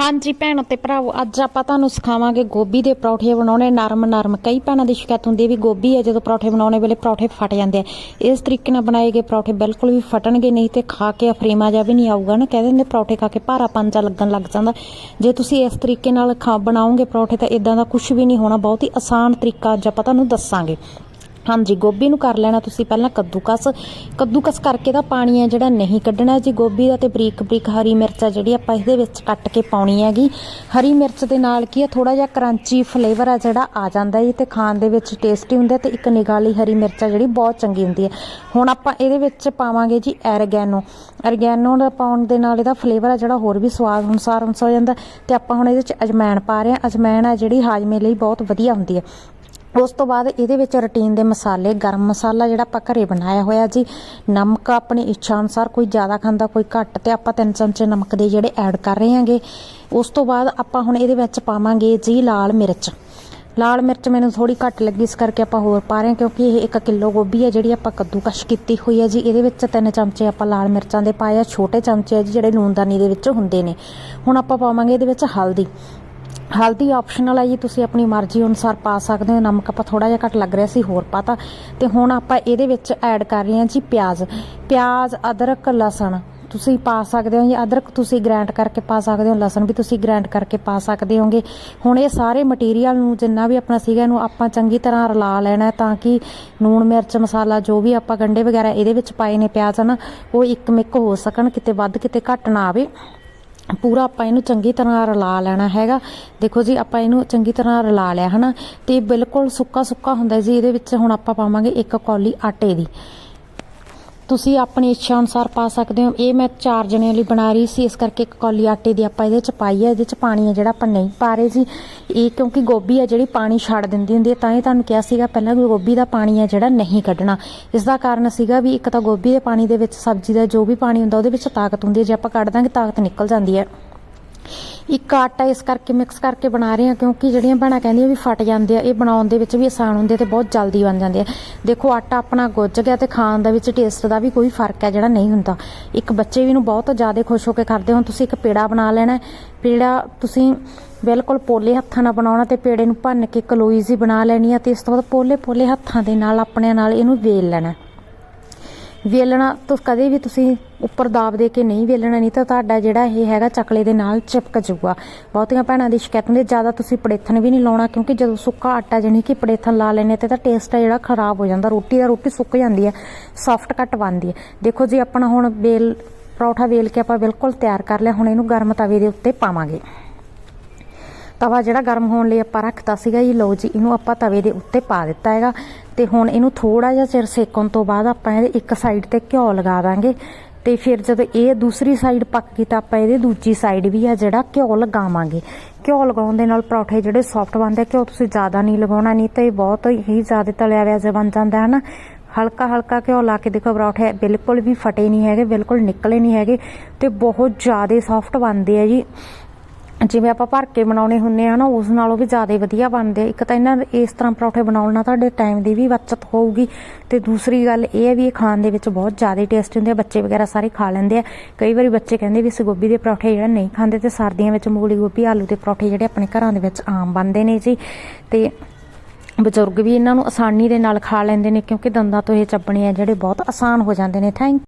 ਹਾਂਜੀ ਭੈਣੋ ਤੇ ਭਰਾਵੋ, ਅੱਜ ਆਪਾਂ ਤੁਹਾਨੂੰ ਸਿਖਾਵਾਂਗੇ ਗੋਭੀ ਦੇ ਪਰੌਠੇ ਬਣਾਉਣੇ। ਨਰਮ ਨਰਮ, ਕਈ ਭੈਣਾਂ ਦੀ ਸ਼ਿਕਾਇਤ ਹੁੰਦੀ ਹੈ ਵੀ ਗੋਭੀ ਹੈ, ਜਦੋਂ ਪਰੌਠੇ ਬਣਾਉਣੇ ਵੇਲੇ ਪਰੌਠੇ ਫਟ ਜਾਂਦੇ ਆ। ਇਸ ਤਰੀਕੇ ਨਾਲ ਬਣਾਏ ਗਏ ਪਰੌਠੇ ਬਿਲਕੁਲ ਵੀ ਫਟਣਗੇ ਨਹੀਂ ਤੇ ਖਾ ਕੇ ਅਫਰੇਮਾ ਜਿਹਾ ਵੀ ਨਹੀਂ ਆਊਗਾ ਨਾ। ਕਹਿੰਦੇ ਨੇ ਪਰੌਠੇ ਖਾ ਕੇ ਭਾਰਾ ਪੰਜਾ ਲੱਗਣ ਲੱਗ ਜਾਂਦਾ। ਜੇ ਤੁਸੀਂ ਇਸ ਤਰੀਕੇ ਨਾਲ ਖਾ, ਬਣਾਓਗੇ ਪਰੌਠੇ ਤਾਂ ਇਦਾਂ ਦਾ ਕੁਝ ਵੀ ਨਹੀਂ ਹੋਣਾ। ਬਹੁਤ ਹੀ ਆਸਾਨ ਤਰੀਕਾ ਅੱਜ ਆਪਾਂ ਤੁਹਾਨੂੰ ਦੱਸਾਂਗੇ। ਹਾਂਜੀ, ਗੋਭੀ ਨੂੰ ਕਰ ਲੈਣਾ ਤੁਸੀਂ ਪਹਿਲਾਂ ਕੱਦੂਕਸ। ਕੱਦੂਕਸ ਕਰਕੇ ਤਾਂ ਪਾਣੀ ਹੈ ਜਿਹੜਾ ਨਹੀਂ ਕੱਢਣਾ ਜੀ। ਗੋਭੀ ਦਾ ਤੇ ਬਰੀਕ ਬਰੀਕ ਹਰੀ ਮਿਰਚ ਆ ਜਿਹੜੀ ਆਪਾਂ ਇਹਦੇ ਵਿੱਚ ਕੱਟ ਕੇ ਪਾਉਣੀ ਹੈਗੀ। ਹਰੀ ਮਿਰਚ ਦੇ ਨਾਲ ਕੀ ਆ ਥੋੜਾ ਜਿਹਾ ਕਰੰਚੀ ਫਲੇਵਰ ਆ ਜਿਹੜਾ ਆ ਜਾਂਦਾ ਜੀ ਤੇ ਖਾਣ ਦੇ ਵਿੱਚ ਟੇਸਟੀ ਹੁੰਦਾ ਤੇ ਇੱਕ ਨਿਗਾਲੀ ਹਰੀ ਮਿਰਚ ਆ ਜਿਹੜੀ ਬਹੁਤ ਚੰਗੀ ਹੁੰਦੀ ਹੈ। ਹੁਣ ਆਪਾਂ ਇਹਦੇ ਵਿੱਚ ਪਾਵਾਂਗੇ ਜੀ ਐਰਗੈਨੋ ਐਰਗੈਨੋ ਦਾ ਪਾਉਣ ਦੇ ਨਾਲ ਇਹਦਾ ਫਲੇਵਰ ਆ ਜਿਹੜਾ ਹੋਰ ਵੀ ਸਵਾਦ ਅਨੁਸਾਰ ਅਨੁਸਾਰ ਹੋ ਜਾਂਦਾ। ਤੇ ਆਪਾਂ ਹੁਣ ਇਹਦੇ ਵਿੱਚ ਅਜਮੈਣ ਪਾ ਰਹੇ ਹਾਂ। ਅਜਮੈਣ ਆ ਜਿਹੜੀ ਹਾਜ਼ਮੇ ਲਈ ਬਹੁਤ ਵਧੀਆ ਹੁੰਦੀ ਹੈ। ਉਸ ਤੋਂ ਬਾਅਦ ਇਹਦੇ ਵਿੱਚ ਰੂਟੀਨ ਦੇ ਮਸਾਲੇ, ਗਰਮ ਮਸਾਲਾ ਜਿਹੜਾ ਆਪਾਂ ਘਰੇ ਬਣਾਇਆ ਹੋਇਆ ਜੀ, ਨਮਕ ਆਪਣੀ ਇੱਛਾ ਅਨੁਸਾਰ ਕੋਈ ਜ਼ਿਆਦਾ ਖਾਂਦਾ, ਕੋਈ ਘੱਟ, ਤੇ ਆਪਾਂ ਤਿੰਨ ਚਮਚੇ ਨਮਕ ਦੇ ਜਿਹੜੇ ਐਡ ਕਰ ਰਹੇ ਹਾਂਗੇ। ਉਸ ਤੋਂ ਬਾਅਦ ਆਪਾਂ ਹੁਣ ਇਹਦੇ ਵਿੱਚ ਪਾਵਾਂਗੇ ਜੀ ਲਾਲ ਮਿਰਚ। ਲਾਲ ਮਿਰਚ ਮੈਨੂੰ ਥੋੜੀ ਘੱਟ ਲੱਗੀ, ਇਸ ਕਰਕੇ ਆਪਾਂ ਹੋਰ ਪਾ ਰਹੇ ਹਾਂ, ਕਿਉਂਕਿ ਇਹ 1 ਕਿਲੋ ਗੋਭੀ ਹੈ, ਜਿਹੜੀ ਆਪਾਂ ਕੱਦੂਕਸ਼ ਕੀਤੀ ਹੋਈ ਹੈ ਜੀ। ਇਹਦੇ ਵਿੱਚ ਤਿੰਨ ਚਮਚੇ ਆਪਾਂ ਲਾਲ ਮਿਰਚਾਂ ਦੇ ਪਾਏ ਆ, ਛੋਟੇ ਚਮਚੇ ਆ ਜੀ, ਜਿਹੜੇ ਲੂਣਦਾਨੀ ਦੇ ਵਿੱਚ ਹੁੰਦੇ ਨੇ। ਹੁਣ ਆਪਾਂ ਪਾਵਾਂਗੇ ਇਹਦੇ ਵਿੱਚ ਹਲਦੀ। ਹਲਦੀ ਆਪਸ਼ਨਲ ਹੈ ਜੀ, ਤੁਸੀਂ ਆਪਣੀ ਮਰਜ਼ੀ ਅਨੁਸਾਰ ਪਾ ਸਕਦੇ ਹੋ। ਨਮਕ ਆਪਾਂ ਥੋੜਾ ਜਿਹਾ ਘੱਟ ਲੱਗ ਰਿਹਾ ਸੀ, ਹੋਰ ਪਾਤਾ। ਤੇ ਹੁਣ ਆਪਾਂ ਇਹਦੇ ਵਿੱਚ ਐਡ ਕਰ ਰਹੇ ਹਾਂ ਜੀ ਪਿਆਜ਼। ਪਿਆਜ਼, ਅਦਰਕ, ਲਸਣ। ਤੁਸੀਂ ਪਾ ਸਕਦੇ ਹੋ ਜੀ, ਅਦਰਕ ਤੁਸੀਂ ਗ੍ਰਾਈਂਡ ਕਰਕੇ ਪਾ ਸਕਦੇ ਹੋ, ਲਸਣ ਵੀ ਤੁਸੀਂ ਗ੍ਰਾਈਂਡ ਕਰਕੇ ਪਾ ਸਕਦੇ ਹੋਗੇ। ਹੁਣ ਇਹ ਸਾਰੇ ਮਟੀਰੀਅਲ ਨੂੰ ਜਿੰਨਾ ਵੀ ਆਪਣਾ ਸੀਗਾ, ਇਹਨੂੰ ਆਪਾਂ ਚੰਗੀ ਤਰ੍ਹਾਂ ਰਲਾ ਲੈਣਾ ਤਾਂ ਕਿ ਨੂਣ ਮਿਰਚ, ਮਸਾਲਾ ਜੋ ਵੀ ਆਪਾਂ ਗੰਡੇ ਵਗੈਰਾ ਇਹਦੇ ਵਿੱਚ ਪਾਏ ਨੇ ਪਿਆਜ਼, ਹਨ, ਉਹ ਇੱਕ ਮਿੱਕ ਹੋ ਸਕਣ, ਕਿਤੇ ਵੱਧ, ਕਿਤੇ ਘੱਟ ਨਾ ਆਵੇ। ਪੂਰਾ ਆਪਾਂ ਇਹਨੂੰ ਚੰਗੀ ਤਰ੍ਹਾਂ ਰਲਾ ਲੈਣਾ ਹੈਗਾ। ਦੇਖੋ ਜੀ, ਆਪਾਂ ਇਹਨੂੰ ਚੰਗੀ ਤਰ੍ਹਾਂ ਰਲਾ ਲਿਆ, ਹਨਾ? ਤੇ ਬਿਲਕੁਲ ਸੁੱਕਾ ਸੁੱਕਾ ਹੁੰਦਾ ਜੀ, ਇਹਦੇ ਵਿੱਚ ਹੁਣ ਆਪਾਂ ਪਾਵਾਂਗੇ ਇੱਕ ਕੌਲੀ ਆਟੇ ਦੀ। ਤੁਸੀਂ ਆਪਣੀ ਇੱਛਾ ਅਨੁਸਾਰ ਪਾ ਸਕਦੇ ਹੋ। ਇਹ ਮੈਂ ਚਾਰ ਜਣਿਆਂ ਲਈ ਬਣਾ ਰਹੀ ਸੀ। ਇਸ ਕਰਕੇ ਇੱਕ ਕੌਲੀ ਆਟੇ ਦੀ ਆਪਾਂ ਇਹਦੇ ਚ ਪਾਈ ਹੈ। ਇਹਦੇ ਚ ਪਾਣੀ ਹੈ ਜਿਹੜਾ ਆਪਾਂ ਨਹੀਂ ਪਾ ਰਹੇ ਜੀ ਇਹ ਕਿਉਂਕਿ ਗੋਭੀ ਹੈ ਜਿਹੜੀ ਪਾਣੀ ਛੱਡ ਦਿੰਦੀ ਹੁੰਦੀ ਹੈ, ਤਾਂ ਹੀ ਤੁਹਾਨੂੰ ਕਿਹਾ ਸੀਗਾ ਪਹਿਲਾਂ ਵੀ ਗੋਭੀ ਦਾ ਪਾਣੀ ਹੈ ਜਿਹੜਾ ਨਹੀਂ ਕੱਢਣਾ। ਇਸ ਦਾ ਕਾਰਨ ਸੀਗਾ ਵੀ ਇੱਕ ਤਾਂ ਗੋਭੀ ਦੇ ਪਾਣੀ ਦੇ ਵਿੱਚ ਸਬਜ਼ੀ ਦਾ ਜੋ ਵੀ ਪਾਣੀ ਹੁੰਦਾ ਉਹਦੇ ਵਿੱਚ ਤਾਕਤ ਹੁੰਦੀ ਹੈ। ਜੇ ਆਪਾਂ ਕੱਢ ਦਾਂਗੇ, ਤਾਕਤ ਨਿਕਲ ਜਾਂਦੀ ਹੈ। ਇੱਕ ਆਟਾ ਇਸ ਕਰਕੇ ਮਿਕਸ ਕਰਕੇ ਬਣਾ ਰਹੇ ਹਾਂ ਕਿਉਂਕਿ ਜਿਹੜੀਆਂ ਭੈਣਾਂ ਕਹਿੰਦੀਆਂ ਵੀ ਫਟ ਜਾਂਦੇ ਆ, ਇਹ ਬਣਾਉਣ ਦੇ ਵਿੱਚ ਵੀ ਆਸਾਨ ਹੁੰਦੇ ਤੇ ਬਹੁਤ ਜਲਦੀ ਬਣ ਜਾਂਦੇ ਆ। ਦੇਖੋ, ਆਟਾ ਆਪਣਾ ਗੁੱਝ ਗਿਆ ਤੇ ਖਾਣ ਦੇ ਵਿੱਚ ਟੇਸਟ ਦਾ ਵੀ ਕੋਈ ਫ਼ਰਕ ਹੈ ਜਿਹੜਾ ਨਹੀਂ ਹੁੰਦਾ। ਇੱਕ ਬੱਚੇ ਵੀ ਇਹਨੂੰ ਬਹੁਤ ਜ਼ਿਆਦਾ ਖੁਸ਼ ਹੋ ਕੇ ਕਰਦੇ ਹੋ ਤੁਸੀਂ ਇੱਕ ਪੇੜਾ ਬਣਾ ਲੈਣਾ ਪੇੜਾ ਤੁਸੀਂ ਬਿਲਕੁਲ ਪੋਲੇ ਹੱਥਾਂ ਨਾਲ ਬਣਾਉਣਾ ਤੇ ਪੇੜੇ ਨੂੰ ਭੰਨ ਕੇ ਕਲੋਈ ਜੀ ਬਣਾ ਲੈਣੀ ਆ ਤੇ ਇਸ ਤੋਂ ਬਾਅਦ ਪੋਲੇ ਪੋਲੇ ਹੱਥਾਂ ਦੇ ਨਾਲ ਆਪਣੇ ਨਾਲ ਇਹਨੂੰ ਵੇਲ ਲੈਣਾ ਵੇਲਣਾ ਤੋਂ ਕਦੇ ਵੀ ਤੁਸੀਂ ਉੱਪਰ ਦਾਬ ਦੇ ਕੇ ਨਹੀਂ ਵੇਲਣਾ ਨਹੀਂ ਤਾਂ ਤੁਹਾਡਾ ਜਿਹੜਾ ਇਹ ਹੈਗਾ ਚਕਲੇ ਦੇ ਨਾਲ ਚਿਪਕ ਜਾਊਗਾ। ਬਹੁਤੀਆਂ ਭੈਣਾਂ ਦੀ ਸ਼ਿਕਾਇਤ ਹੁੰਦੀ ਹੈ, ਜ਼ਿਆਦਾ ਤੁਸੀਂ ਪੜੇਥਨ ਵੀ ਨਹੀਂ ਲਾਉਣਾ ਕਿਉਂਕਿ ਜਦੋਂ ਸੁੱਕਾ ਆਟਾ ਜਾਨੀ ਕਿ ਪੜੇਥਨ ਲਾ ਲੈਨੇ ਤੇ ਤਾਂ ਟੇਸਟ ਹੈ ਜਿਹੜਾ ਖਰਾਬ ਹੋ ਜਾਂਦਾ। ਰੋਟੀ ਦਾ ਰੋਟੀ ਸੁੱਕ ਜਾਂਦੀ ਹੈ ਸੌਫਟ ਕੱਟ ਬਣਦੀ ਹੈ। ਦੇਖੋ ਜੀ ਆਪਣਾ ਹੁਣ ਵੇਲ ਪਰੌਠਾ ਵੇਲ ਕੇ ਆਪਾਂ ਬਿਲਕੁਲ ਤਿਆਰ ਕਰ ਲਿਆ ਹੁਣ ਇਹਨੂੰ ਗਰਮ ਤਵੇ ਦੇ ਉੱਤੇ ਪਾਵਾਂਗੇ। ਤਵਾ ਜਿਹੜਾ ਗਰਮ ਹੋਣ ਲਈ ਆਪਾਂ ਰੱਖਤਾ ਸੀਗਾ ਜੀ ਲਓ ਜੀ ਇਹਨੂੰ ਆਪਾਂ ਤਵੇ ਦੇ ਉੱਤੇ ਪਾ ਦਿੱਤਾ ਹੈਗਾ। ਤੇ ਹੁਣ ਇਹਨੂੰ ਥੋੜਾ ਜਿਹਾ ਚਿਰ ਸੇਕਣ ਤੋਂ ਬਾਅਦ ਆਪਾਂ ਇਹਦੇ ਇੱਕ ਸਾਈਡ ਤੇ ਘਿਓ ਲਗਾ ਦਾਂਗੇ। ਤੇ ਫਿਰ ਜਦੋਂ ਇਹ ਦੂਸਰੀ ਸਾਈਡ ਪੱਕ ਗਈ ਤਾਂ ਆਪਾਂ ਇਹਦੇ ਦੂਜੀ ਸਾਈਡ ਵੀ ਆ ਜਿਹੜਾ ਘਿਓ ਲਗਾਵਾਂਗੇ। ਘਿਓ ਲਗਾਉਣ ਦੇ ਨਾਲ ਪਰੌਠੇ ਜਿਹੜੇ ਸੌਫਟ ਬਣਦੇ ਆ, ਘਿਓ ਤੁਸੀਂ ਜ਼ਿਆਦਾ ਨਹੀਂ ਲਗਾਉਣਾ ਨਹੀਂ ਤਾਂ ਇਹ ਬਹੁਤ ਹੀ ਜ਼ਿਆਦਾ ਤਲਿਆ ਹੋਇਆ ਜਿਹਾ ਬਣ ਜਾਂਦਾ ਹੈ ਨਾ। ਹਲਕਾ ਹਲਕਾ ਘਿਓ ਲਾ ਕੇ ਦੇਖੋ ਪਰੌਠੇ ਬਿਲਕੁਲ ਵੀ ਫਟੇ ਨਹੀਂ ਹੈਗੇ ਬਿਲਕੁਲ ਨਿਕਲੇ ਨਹੀਂ ਹੈਗੇ ਤੇ ਬਹੁਤ ਜ਼ਿਆਦਾ ਸੌਫਟ ਬਣਦੇ ਆ ਜੀ। ਜਿਵੇਂ ਆਪਾਂ ਭਰ ਕੇ ਬਣਾਉਣੇ ਹੁੰਨੇ ਆ ਨਾ, ਉਸ ਨਾਲੋਂ ਵੀ ਜ਼ਿਆਦਾ ਵਧੀਆ ਬਣਦੇ ਆ। ਇੱਕ ਤਾਂ ਇਹਨਾਂ ਇਸ ਤਰ੍ਹਾਂ ਪਰੌਠੇ ਬਣਾਉਣ ਨਾਲ ਤੁਹਾਡੇ ਟਾਈਮ ਦੀ ਵੀ ਬਚਤ ਹੋਊਗੀ ਤੇ ਦੂਸਰੀ ਗੱਲ ਇਹ ਹੈ ਵੀ ਇਹ ਖਾਣ ਦੇ ਵਿੱਚ ਬਹੁਤ ਜ਼ਿਆਦਾ ਟੇਸਟੀ ਹੁੰਦੇ ਆ, ਬੱਚੇ ਵਗੈਰਾ ਸਾਰੇ ਖਾ ਲੈਂਦੇ ਆ। ਕਈ ਵਾਰੀ ਬੱਚੇ ਕਹਿੰਦੇ ਵੀ ਅਸੀਂ ਗੋਭੀ ਦੇ ਪਰੌਠੇ ਜਿਹੜਾ ਨਹੀਂ ਖਾਂਦੇ ਤੇ ਸਰਦੀਆਂ ਵਿੱਚ ਮੂਲੀ ਗੋਭੀ, ਆਲੂ ਦੇ ਪਰੌਠੇ ਜਿਹੜੇ ਆਪਣੇ ਘਰਾਂ ਦੇ ਵਿੱਚ ਆਮ ਬਣਦੇ ਨੇ ਜੀ। ਤੇ ਬਜ਼ੁਰਗ ਵੀ ਇਹਨਾਂ ਨੂੰ ਆਸਾਨੀ ਦੇ ਨਾਲ ਖਾ ਲੈਂਦੇ ਨੇ ਕਿਉਂਕਿ ਦੰਦਾਂ ਤੋਂ ਇਹ ਚੱਬਣੇ ਆ ਜਿਹੜੇ ਬਹੁਤ ਆਸਾਨ ਹੋ ਜਾਂਦੇ ਨੇ। ਥੈਂਕ